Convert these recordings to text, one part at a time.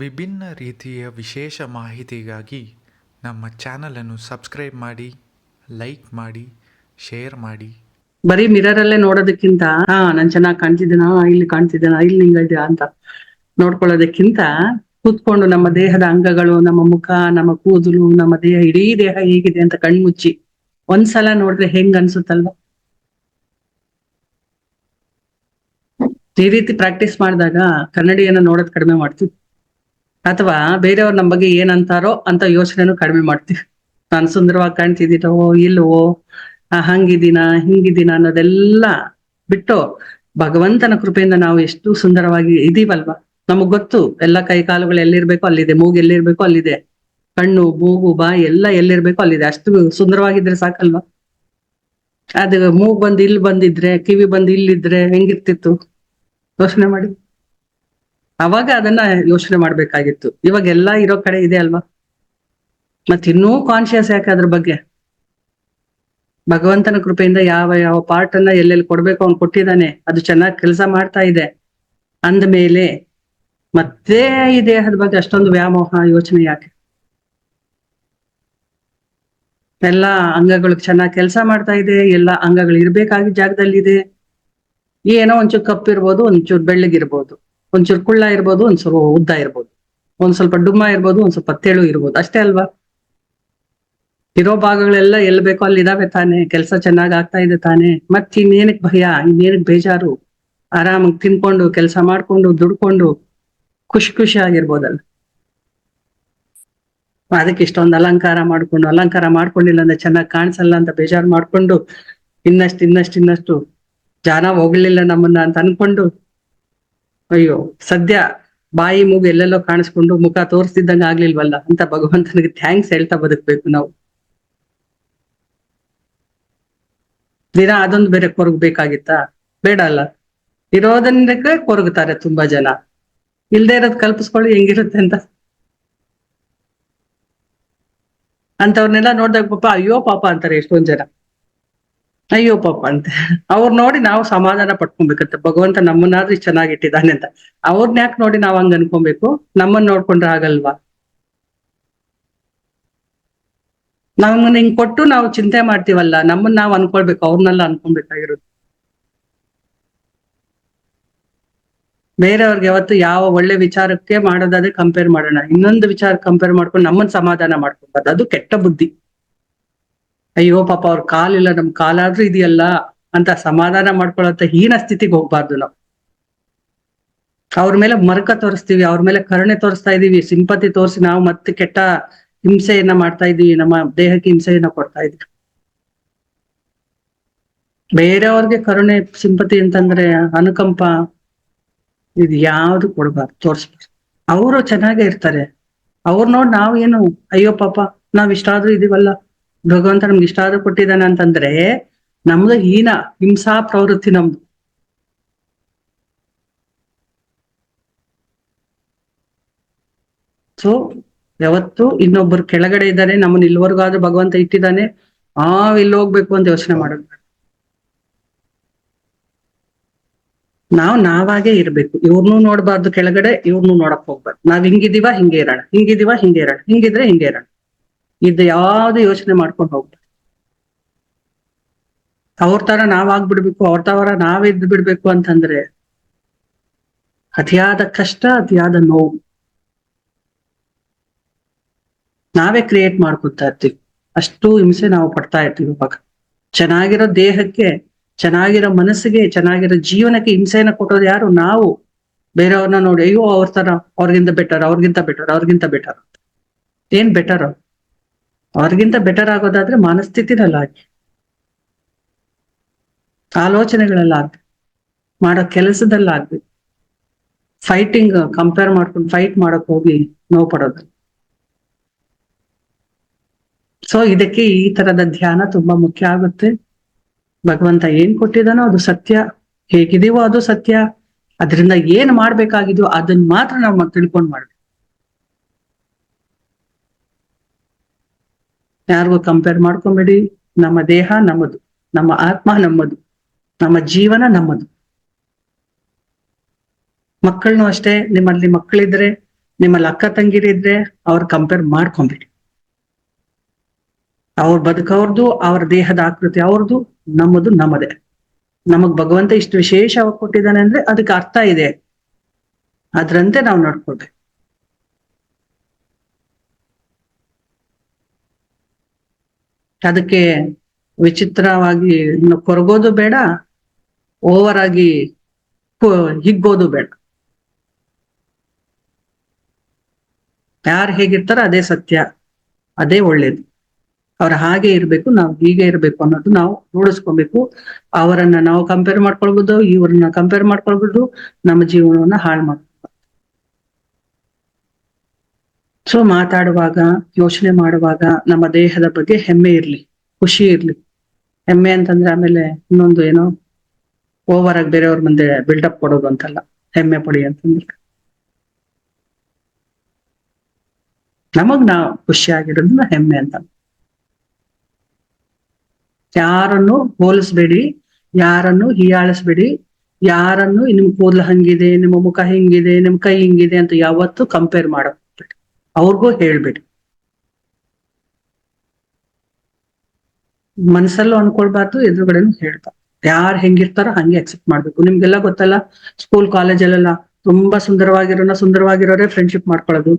ವಿಭಿನ್ನ ರೀತಿಯ ವಿಶೇಷ ಮಾಹಿತಿಗಾಗಿ ನಮ್ಮ ಚಾನಲನ್ನು ಸಬ್ಸ್ಕ್ರೈಬ್ ಮಾಡಿ, ಲೈಕ್ ಮಾಡಿ, ಶೇರ್ ಮಾಡಿ. ಬರೀ ಮಿರರ್ ಅಲ್ಲೇ ನೋಡೋದಕ್ಕಿಂತ, ಹಾ, ನಾನ್ ಚೆನ್ನಾಗಿ ಕಾಣ್ತಿದ್ದೇನಾ, ಇಲ್ಲಿ ಕಾಣ್ತಿದ್ದೇನಾ, ಇಲ್ಲಿ ಹಿಂಗಿದ್ಯಾ ಅಂತ ನೋಡ್ಕೊಳ್ಳೋದಕ್ಕಿಂತ ಕೂತ್ಕೊಂಡು ನಮ್ಮ ದೇಹದ ಅಂಗಗಳು, ನಮ್ಮ ಮುಖ, ನಮ್ಮ ಕೂದಲು, ನಮ್ಮ ದೇಹ, ಇಡೀ ದೇಹ ಹೇಗಿದೆ ಅಂತ ಕಣ್ಮುಚ್ಚಿ ಒಂದ್ಸಲ ನೋಡಿದ್ರೆ ಹೆಂಗ್ ಅನ್ಸುತ್ತಲ್ವಾ? ಈ ರೀತಿ ಪ್ರಾಕ್ಟೀಸ್ ಮಾಡಿದಾಗ ಕನ್ನಡಿಯನ್ನ ನೋಡೋದ್ ಕಡಿಮೆ ಮಾಡ್ತೀವಿ. ಅಥವಾ ಬೇರೆಯವ್ರು ನಮ್ಮ ಬಗ್ಗೆ ಏನಂತಾರೋ ಅಂತ ಯೋಚನೆನೂ ಕಡಿಮೆ ಮಾಡ್ತೀವಿ. ನಾನು ಸುಂದರವಾಗಿ ಕಾಣ್ತಿದ್ದೀನೋ ಇಲ್ವೋ ಆ, ಹಂಗಿದ್ದೀನ ಹಿಂಗಿದ್ದೀನ ಅನ್ನೋದೆಲ್ಲ ಬಿಟ್ಟು ಭಗವಂತನ ಕೃಪೆಯಿಂದ ನಾವು ಎಷ್ಟು ಸುಂದರವಾಗಿ ಇದೀವಲ್ವಾ? ನಮಗ್ ಗೊತ್ತು ಎಲ್ಲ ಕೈ ಕಾಲುಗಳು ಎಲ್ಲಿರ್ಬೇಕು ಅಲ್ಲಿದೆ ಮೂಗು ಎಲ್ಲಿರ್ಬೇಕು ಅಲ್ಲಿದೆ ಕಣ್ಣು ಮೂಗು ಬಾಯಿ ಎಲ್ಲ ಎಲ್ಲಿರ್ಬೇಕು ಅಲ್ಲಿದೆ ಅಷ್ಟು ಸುಂದರವಾಗಿದ್ರೆ ಸಾಕಲ್ವಾ? ಅದು ಮೂಗ್ ಬಂದು ಇಲ್ಲಿ ಬಂದಿದ್ರೆ ಕಿವಿ ಬಂದು ಇಲ್ಲಿದ್ರೆ ಹೆಂಗಿರ್ತಿತ್ತು? ಯೋಚನೆ ಮಾಡಿ. ಅವಾಗ ಅದನ್ನ ಯೋಚನೆ ಮಾಡ್ಬೇಕಾಗಿತ್ತು. ಇವಾಗ ಎಲ್ಲಾ ಇರೋ ಕಡೆ ಇದೆ ಅಲ್ವಾ? ಮತ್ ಇನ್ನೂ ಕಾನ್ಶಿಯಸ್ ಯಾಕೆ ಅದ್ರ ಬಗ್ಗೆ? ಭಗವಂತನ ಕೃಪೆಯಿಂದ ಯಾವ ಯಾವ ಪಾರ್ಟ್ ಅನ್ನ ಎಲ್ಲೆಲ್ಲಿ ಕೊಡ್ಬೇಕು ಅವ್ನು ಕೊಟ್ಟಿದ್ದಾನೆ, ಅದು ಚೆನ್ನಾಗಿ ಕೆಲಸ ಮಾಡ್ತಾ ಇದೆ. ಅಂದ ಮೇಲೆ ಮತ್ತೆ ಈ ದೇಹದ ಬಗ್ಗೆ ಅಷ್ಟೊಂದು ವ್ಯಾಮೋಹ, ಯೋಚನೆ ಯಾಕೆ? ಎಲ್ಲ ಅಂಗಗಳು ಚೆನ್ನಾಗಿ ಕೆಲಸ ಮಾಡ್ತಾ ಇದೆ, ಎಲ್ಲ ಅಂಗಗಳು ಇರ್ಬೇಕಾಗಿ ಜಾಗದಲ್ಲಿ ಇದೆ ಏನೋ ಒಂಚೂರು ಕಪ್ಪಿರ್ಬೋದು, ಒಂಚೂರು ಬೆಳ್ಳಗಿರ್ಬೋದು. ಒಂಚೂರು ಕುಳ್ಳ ಇರ್ಬೋದು ಸ್ವಲ್ಪ ಉದ್ದ ಇರ್ಬೋದು. ಒಂದ್ ಸ್ವಲ್ಪ ಡುಮ್ಮ ಇರ್ಬೋದು, ಒಂದ್ ಸ್ವಲ್ಪ ತೆಳು ಇರ್ಬೋದು. ಅಷ್ಟೇ ಅಲ್ವಾ? ಇರೋ ಭಾಗಗಳೆಲ್ಲ ಎಲ್ ಬೇಕೋ ಅಲ್ಲಿ ಇದಾವೆ ತಾನೆ. ಕೆಲಸ ಚೆನ್ನಾಗ್ ಆಗ್ತಾ ಇದೆ ತಾನೆ. ಮತ್ ಇನ್ನೇನಕ್ ಭಯ? ಇನ್ನೇನಕ್ ಬೇಜಾರು? ಆರಾಮಾಗಿ ತಿನ್ಕೊಂಡು, ಕೆಲಸ ಮಾಡ್ಕೊಂಡು, ದುಡ್ಕೊಂಡು ಖುಷಿ ಖುಷಿ ಆಗಿರ್ಬೋದಲ್ಲ. ಅದಕ್ಕೆ ಇಷ್ಟೊಂದು ಅಲಂಕಾರ ಮಾಡ್ಕೊಂಡು, ಅಲಂಕಾರ ಮಾಡ್ಕೊಂಡಿಲ್ಲ ಅಂದ್ರೆ ಚೆನ್ನಾಗ್ ಕಾಣಿಸಲ್ಲ ಅಂತ ಬೇಜಾರು ಮಾಡ್ಕೊಂಡು ಇನ್ನಷ್ಟು ಇನ್ನಷ್ಟು ಇನ್ನಷ್ಟು ಜಾನ ಹೋಗ್ಲಿಲ್ಲ ನಮ್ಮನ್ನ ಅಂತ ಅನ್ಕೊಂಡು ಅಯ್ಯೋ, ಸದ್ಯ ಬಾಯಿ ಮೂಗು ಎಲ್ಲೆಲ್ಲೋ ಕಾಣಿಸ್ಕೊಂಡು ಮುಖ ತೋರಿಸ್ತಿದ್ದಂಗ ಆಗ್ಲಿಲ್ವಲ್ಲ? ಅಂತ ಭಗವಂತನಿಗೆ ಥ್ಯಾಂಕ್ಸ್ ಹೇಳ್ತಾ ಬದುಕ್ಬೇಕು ನಾವು. ದಿನ ಅದೊಂದು ಬೇರೆ ಕೊರಗ್ಬೇಕಾಗಿತ್ತಾ? ಬೇಡ ಅಲ್ಲ. ಇರೋದನ್ನ ಕೊರಗುತ್ತಾರೆ ತುಂಬಾ ಜನ. ಇಲ್ದೇ ಇರೋದ್ ಕಲ್ಪಿಸ್ಕೊಳ್ಳಿ, ಹೆಂಗಿರುತ್ತೆ ಅಂತ. ಅಂತವ್ರನ್ನೆಲ್ಲ ನೋಡ್ದಾಗ ಪಾಪ, ಅಯ್ಯೋ ಪಾಪ ಅಂತಾರೆ ಎಷ್ಟೊಂದ್ ಜನ. ಅಯ್ಯೋ ಪಾಪ ಅಂತ. ಅವ್ರ ನೋಡಿ ನಾವು ಸಮಾಧಾನ ಪಟ್ಕೊಬೇಕಂತ, ಭಗವಂತ ನಮ್ಮನ್ನಾದ್ರೂ ಚೆನ್ನಾಗಿಟ್ಟಿದ್ದಾನೆ ಅಂತ. ಅವ್ರನ್ನ ಯಾಕೆ ನೋಡಿ ನಾವ್ ಹಂಗ ಅನ್ಕೊಬೇಕು? ನಮ್ಮನ್ನ ನೋಡ್ಕೊಂಡ್ರೆ ಆಗಲ್ವಾ? ನಮ್ಮನ್ನ ಹಿಂಗ್ ಕೊಟ್ಟು ನಾವು ಚಿಂತೆ ಮಾಡ್ತೀವಲ್ಲ ನಮ್ಮನ್ನ ನಾವ್ ಅನ್ಕೊಳ್ಬೇಕು ಅವ್ರನ್ನೆಲ್ಲ ಅನ್ಕೊಬೇಕಾಗಿರೋದು ಬೇರೆಯವ್ರಿಗೆ ಯಾವತ್ತು ಯಾವ ಒಳ್ಳೆ ವಿಚಾರಕ್ಕೆ ಮಾಡೋದಾದ್ರೆ ಕಂಪೇರ್ ಮಾಡೋಣ. ಇನ್ನೊಂದು ವಿಚಾರ ಕಂಪೇರ್ ಮಾಡ್ಕೊಂಡು ನಮ್ಮನ್ನ ಸಮಾಧಾನ ಮಾಡ್ಕೊಬಾರ್ದು ಅದು ಕೆಟ್ಟ ಬುದ್ಧಿ. ಅಯ್ಯೋ ಪಾಪ ಅವ್ರ ಕಾಲಿಲ್ಲ ನಮ್ ಕಾಲಾದ್ರೂ ಇದೆಯಲ್ಲ ಅಂತ ಸಮಾಧಾನ ಮಾಡ್ಕೊಳ್ಳೋಂತ ಹೀನ ಸ್ಥಿತಿಗೆ ಹೋಗ್ಬಾರ್ದು ನಾವು. ಅವ್ರ ಮೇಲೆ ಮರಕ ತೋರಿಸ್ತೀವಿ, ಅವ್ರ ಮೇಲೆ ಕರುಣೆ ತೋರಿಸ್ತಾ ಇದೀವಿ, ಸಿಂಪತಿ ತೋರಿಸಿ ನಾವು ಮತ್ತೆ ಕೆಟ್ಟ ಹಿಂಸೆಯನ್ನ ಮಾಡ್ತಾ ಇದೀವಿ, ನಮ್ಮ ದೇಹಕ್ಕೆ ಹಿಂಸೆಯನ್ನ ಕೊಡ್ತಾ ಇದೀವಿ. ಬೇರೆಯವ್ರಿಗೆ ಕರುಣೆ, ಸಿಂಪತಿ ಅಂತಂದ್ರೆ ಅನುಕಂಪ, ಇದು ಯಾವ್ದು ಕೊಡ್ಬಾರ್ದು, ತೋರಿಸ್ಬಾರ್ದು. ಅವರು ಚೆನ್ನಾಗೇ ಇರ್ತಾರೆ. ಅವ್ರು ನೋಡಿ ನಾವ್ ಏನು, ಅಯ್ಯೋ ಪಾಪ ನಾವ್ ಇಷ್ಟಾದ್ರೂ ಇದೀವಲ್ಲ ಭಗವಂತ ನಮ್ಗೆ ಇಷ್ಟಾದ್ರೂ ಕೊಟ್ಟಿದ್ದಾನೆ ಅಂತಂದ್ರೆ ನಮ್ದು ಹೀನ, ಹಿಂಸಾ ಪ್ರವೃತ್ತಿ ನಮ್ದು. ಸೊ ಯಾವತ್ತು ಇನ್ನೊಬ್ಬರು ಕೆಳಗಡೆ ಇದ್ದಾರೆ, ನಮ್ಮನ್ನ ಇಲ್ಲಿವರೆಗಾದ್ರೂ ಭಗವಂತ ಇಟ್ಟಿದ್ದಾನೆ ಆ ಇಲ್ಲಿ ಹೋಗ್ಬೇಕು ಅಂತ ಯೋಚನೆ ಮಾಡೋದು. ನಾವ್ ನಾವಾಗೇ ಇರ್ಬೇಕು. ಇವ್ರನ್ನೂ ನೋಡ್ಬಾರ್ದು ಕೆಳಗಡೆ ಇವ್ರನ್ನೂ ನೋಡಕ್ ಹೋಗ್ಬಾರ್ದು. ನಾವ್ ಹಿಂಗಿದೀವ ಹಿಂಗೆ ಇರೋಣ. ಹಿಂಗಿದೀವ ಹಿಂಗೆ ಇರೋಣ. ಹಿಂಗಿದ್ರೆ ಹಿಂಗೆ ಇರೋಣ. ಇದು ಯಾವ್ದು ಯೋಚನೆ ಮಾಡ್ಕೊಂಡು ಹೋಗ್ಬಾರ್ದು ಅವ್ರ ತರ ನಾವಾಗ್ಬಿಡ್ಬೇಕು, ಅವ್ರ ತರ ನಾವ್ ಇದ್ ಬಿಡ್ಬೇಕು ಅಂತಂದ್ರೆ ಅತಿಯಾದ ಕಷ್ಟ, ಅತಿಯಾದ ನೋವು. ನಾವೇ ಕ್ರಿಯೇಟ್ ಮಾಡ್ಕೊತಾ ಇರ್ತೀವಿ. ಅಷ್ಟು ಹಿಂಸೆ ನಾವು ಪಡ್ತಾ ಇರ್ತೀವಿ ಇವಾಗ. ಚೆನ್ನಾಗಿರೋ ದೇಹಕ್ಕೆ, ಚೆನ್ನಾಗಿರೋ ಮನಸ್ಸಿಗೆ, ಚೆನ್ನಾಗಿರೋ ಜೀವನಕ್ಕೆ ಹಿಂಸೆಯನ್ನ ಕೊಟ್ಟೋದು ಯಾರು? ನಾವು. ಬೇರೆಯವ್ರನ್ನ ನೋಡಿ, ಅಯ್ಯೋ, ಅವ್ರ ತರ ಅವ್ರಿಗಿಂತ ಬೆಟರ್ ಅವ್ರಿಗಿಂತ ಬೆಟರ್ ಅವ್ರಿಗಿಂತ ಬೆಟರ್ ಏನ್ ಬೆಟರ್ ಅವ್ರಿಗಿಂತ ಬೆಟರ್ ಆಗೋದಾದ್ರೆ ಮನಸ್ಥಿತಿನಲ್ಲಿ ಆಗಿ ಆಲೋಚನೆಗಳೆಲ್ಲ ಮಾಡೋ ಕೆಲಸದಲ್ಲಾಗ್ಬಿ ಫೈಟಿಂಗ್ ಕಂಪೇರ್ ಮಾಡ್ಕೊಂಡು ಫೈಟ್ ಮಾಡಕ್ ಹೋಗಿ ನೋವು ಪಡೋದು. ಸೊ ಇದಕ್ಕೆ ಈ ತರದ ಧ್ಯಾನ ತುಂಬಾ ಮುಖ್ಯ ಆಗುತ್ತೆ. ಭಗವಂತ ಏನ್ ಕೊಟ್ಟಿದಾನೋ ಅದು ಸತ್ಯ ಹೇಗಿದೀವೋ ಅದು ಸತ್ಯ, ಅದರಿಂದ ಏನ್ ಮಾಡ್ಬೇಕಾಗಿದೆಯೋ ಅದನ್ನ ಮಾತ್ರ ನಾವು ತಿಳ್ಕೊಂಡ್ ಮಾಡ್ಬೇಕು. ಯಾರಿಗೂ ಕಂಪೇರ್ ಮಾಡ್ಕೊಂಬೇಡಿ. ನಮ್ಮ ದೇಹ ನಮ್ಮದು, ನಮ್ಮ ಆತ್ಮ ನಮ್ಮದು, ನಮ್ಮ ಜೀವನ ನಮ್ಮದು. ಮಕ್ಕಳನ್ನು ಅಷ್ಟೇ, ನಿಮ್ಮಲ್ಲಿ ಮಕ್ಕಳಿದ್ರೆ, ನಿಮ್ಮಲ್ಲಿ ಅಕ್ಕ ತಂಗಿರಿದ್ರೆ ಅವ್ರ ಕಂಪೇರ್ ಮಾಡ್ಕೊಂಬಿಡಿ. ಅವ್ರ ಬದುಕವ್ರದ್ದು ಅವ್ರ ದೇಹದ ಆಕೃತಿ ಅವ್ರದ್ದು ನಮ್ಮದು ನಮ್ಮದೇ. ನಮಗ್ ಭಗವಂತ ಇಷ್ಟು ವಿಶೇಷವಾಗಿ ಕೊಟ್ಟಿದ್ದಾನೆ ಅಂದ್ರೆ ಅದಕ್ಕೆ ಅರ್ಥ ಇದೆ. ಅದ್ರಂತೆ ನಾವು ನಡ್ಕೊಳ್ಬೇಕು. ಅದಕ್ಕೆ ವಿಚಿತ್ರವಾಗಿ ಕೊರಗೋದು ಬೇಡ ಓವರ್ ಆಗಿ ಹಿಗ್ಗೋದು ಬೇಡ. ಯಾರು ಹೇಗಿರ್ತಾರೋ ಅದೇ ಸತ್ಯ, ಅದೇ ಒಳ್ಳೇದು. ಅವ್ರ ಹಾಗೆ ಇರ್ಬೇಕು, ನಾವು ಹೀಗೆ ಇರ್ಬೇಕು ಅನ್ನೋದು ನಾವು ರೂಢಿಸ್ಕೊಬೇಕು. ಅವರನ್ನ ನಾವು ಕಂಪೇರ್ ಮಾಡ್ಕೊಳ್ಬೋದು, ಇವ್ರನ್ನ ಕಂಪೇರ್ ಮಾಡ್ಕೊಳ್ಬೋದು, ನಮ್ಮ ಜೀವನವನ್ನ ಹಾಳು ಮಾಡ್ಬೋದು ಸೊ ಮಾತಾಡುವಾಗ, ಯೋಚನೆ ಮಾಡುವಾಗ ನಮ್ಮ ದೇಹದ ಬಗ್ಗೆ ಹೆಮ್ಮೆ ಇರ್ಲಿ, ಖುಷಿ ಇರ್ಲಿ. ಹೆಮ್ಮೆ ಅಂತಂದ್ರೆ ಆಮೇಲೆ ಇನ್ನೊಂದು ಏನೋ ಓವರ್ ಆಗಿ ಬೇರೆಯವ್ರ ಮುಂದೆ ಬಿಲ್ಡಪ್ ಕೊಡೋದು ಅಂತಲ್ಲ, ಹೆಮ್ಮೆ ಪಡಿ ಅಂತಂದ್ರೆ. ನಮಗ್ ನಾವು ಖುಷಿಯಾಗಿರೋದನ್ನ ಹೆಮ್ಮೆ ಅಂತ. ಯಾರನ್ನು ಹೋಲಿಸ್ಬೇಡಿ, ಯಾರನ್ನು ಹೀಯಾಳಿಸ್ಬೇಡಿ, ಯಾರನ್ನು ನಿಮ್ ಕೂದಲು ಹಂಗಿದೆ, ನಿಮ್ಮ ಮುಖ ಹಿಂಗಿದೆ ನಿಮ್ ಕೈ ಹಿಂಗಿದೆ ಅಂತ ಯಾವತ್ತೂ ಕಂಪೇರ್ ಮಾಡಬೇಡಿ ಅವ್ರಿಗೂ ಹೇಳ್ಬಿಡಿ. ಮನಸ್ಸಲ್ಲೂ ಅನ್ಕೊಳ್ಬಾರ್ದು, ಎದುರುಗಡೆನೂ ಹೇಳ್ಬಾರ್ದು. ಯಾರು ಹೆಂಗಿರ್ತಾರೋ ಹಂಗೆ ಅಕ್ಸೆಪ್ಟ್ ಮಾಡ್ಬೇಕು. ನಿಮ್ಗೆಲ್ಲ ಗೊತ್ತಲ್ಲ ಸ್ಕೂಲ್ ಕಾಲೇಜಲ್ಲೆಲ್ಲ ತುಂಬಾ ಸುಂದರವಾಗಿರೋನ ಸುಂದರವಾಗಿರೋರೇ ಫ್ರೆಂಡ್ಶಿಪ್ ಮಾಡ್ಕೊಳ್ಳೋದು.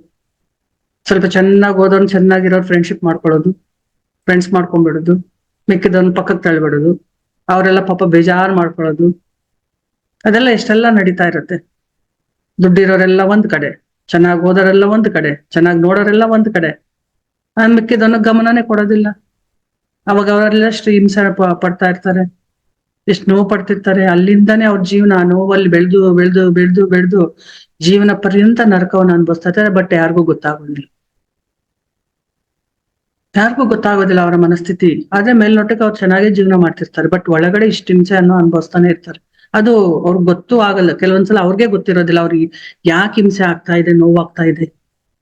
ಸ್ವಲ್ಪ ಚೆನ್ನಾಗಿ ಓದೋನ್ ಚೆನ್ನಾಗಿರೋ ಫ್ರೆಂಡ್ಶಿಪ್ ಮಾಡ್ಕೊಳ್ಳೋದು. ಫ್ರೆಂಡ್ಸ್ ಮಾಡ್ಕೊಂಡ್ಬಿಡೋದು ಮಿಕ್ಕಿದವನ್ ಪಕ್ಕಕ್ಕೆ ತಳ್ಬಿಡೋದು. ಅವರೆಲ್ಲ ಪಾಪ ಬೇಜಾರ್ ಮಾಡ್ಕೊಳ್ಳೋದು. ಅದೆಲ್ಲ ಎಷ್ಟೆಲ್ಲ ನಡೀತಾ ಇರುತ್ತೆ. ದುಡ್ಡಿರೋರೆಲ್ಲ ಒಂದ್ ಕಡೆ. ಚೆನ್ನಾಗಿ ಓದೋರೆಲ್ಲ ಒಂದ್ ಕಡೆ, ಚೆನ್ನಾಗಿ ನೋಡೋರೆಲ್ಲ ಒಂದ್ ಕಡೆ. ಆ ಮಿಕ್ಕಿದವನ ಗಮನನೇ ಕೊಡೋದಿಲ್ಲ. ಅವಾಗ ಅವರೆಲ್ಲ ಹಿಂಸೆ ಪಡ್ತಾ ಇರ್ತಾರೆ. ಎಷ್ಟು ನೋವು ಪಡ್ತಿರ್ತಾರೆ. ಅಲ್ಲಿಂದಾನೆ ಅವ್ರ ಜೀವನ ನೋವಲ್ಲಿ ಬೆಳೆದು ಬೆಳೆದು ಬೆಳೆದು ಬೆಳೆದು ಜೀವನ ಪರ್ಯಂತ ನರಕವನ್ನು ಅನ್ಭವಿಸ್ತಾ ಇರ್ತಾರೆ. ಬಟ್ ಯಾರಿಗೂ ಗೊತ್ತಾಗೋದಿಲ್ಲ. ಯಾರಿಗೂ ಗೊತ್ತಾಗೋದಿಲ್ಲ ಅವರ ಮನಸ್ಥಿತಿ. ಆದ್ರೆ ಮೇಲ್ನೋಟಕ್ಕೆ ಅವ್ರು ಚೆನ್ನಾಗೇ ಜೀವನ ಮಾಡ್ತಿರ್ತಾರೆ. ಬಟ್ ಒಳಗಡೆ ಇಷ್ಟು ಹಿಂಸೆ ಅನ್ನೋ ಅನುಭವಿಸ್ತಾನೆ ಇರ್ತಾರೆ. ಅದು ಅವ್ರಿಗೆ ಗೊತ್ತು ಆಗಲ್ಲ. ಕೆಲವೊಂದ್ಸಲ ಅವ್ರಿಗೆ ಗೊತ್ತಿರೋದಿಲ್ಲ ಅವ್ರಿಗೆ ಯಾಕೆ ಹಿಂಸೆ ಆಗ್ತಾ ಇದೆ, ನೋವಾಗ್ತಾ ಇದೆ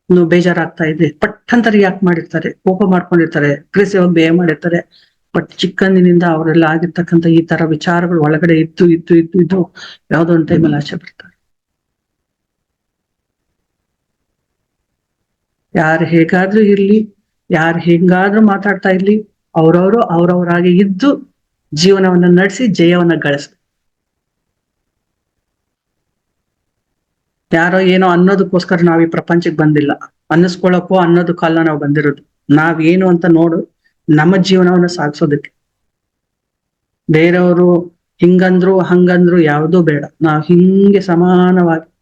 ನೋ ಬೇಜಾರಾಗ್ತಾ ಇದೆ. ಪಟ್ ಅಂತ ರಿಯಾಕ್ಟ್ ಮಾಡಿರ್ತಾರೆ, ಕೋಪ ಮಾಡ್ಕೊಂಡಿರ್ತಾರೆ ಅಗ್ರೆಸಿವ್ ಆಗಿ ಬೇಯ ಮಾಡಿರ್ತಾರೆ. ಬಟ್ ಚಿಕ್ಕಂದಿನಿಂದ ಅವರೆಲ್ಲ ಆಗಿರ್ತಕ್ಕಂಥ ಈ ತರ ವಿಚಾರಗಳು ಒಳಗಡೆ ಇದ್ದು ಇದ್ದು ಇದ್ದು ಇದ್ದು ಯಾವ್ದೋ ಒಂದು ಟೈಮಲ್ಲಿ ಆಚೆ ಬರ್ತಾರೆ ಯಾರು ಹೇಗಾದ್ರೂ ಇರ್ಲಿ, ಯಾರು ಹೆಂಗಾದ್ರೂ ಮಾತಾಡ್ತಾ ಇರ್ಲಿ, ಅವ್ರವ್ರು ಅವ್ರವ್ರಾಗಿ ಇದ್ದು ಜೀವನವನ್ನ ನಡೆಸಿ ಜಯವನ್ನ ಗಳಿಸ್ ಯಾರೋ ಏನೋ ಅನ್ನೋದಕ್ಕೋಸ್ಕರ ನಾವ್ ಈ ಪ್ರಪಂಚಕ್ಕೆ ಬಂದಿಲ್ಲ. ಅನ್ನಿಸ್ಕೊಳಕ್ಕೋ ಕಾಲ ನಾವು ಬಂದಿರೋದು. ನಾವೇನು ಅಂತ ನೋಡು, ನಮ್ಮ ಜೀವನವನ್ನ ಸಾಗಿಸೋದಕ್ಕೆ. ಬೇರೆಯವರು ಹಿಂಗಂದ್ರು, ಹಂಗಂದ್ರು ಯಾವುದೂ ಬೇಡ. ನಾವು ಹಿಂಗೆ ಸಮಾನವಾಗಿ,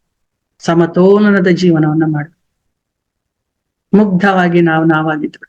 ಸಮತೋಲನದ ಜೀವನವನ್ನ ಮಾಡಿ. ಮುಗ್ಧವಾಗಿ ನಾವು ನಾವಾಗಿದ್ವಿ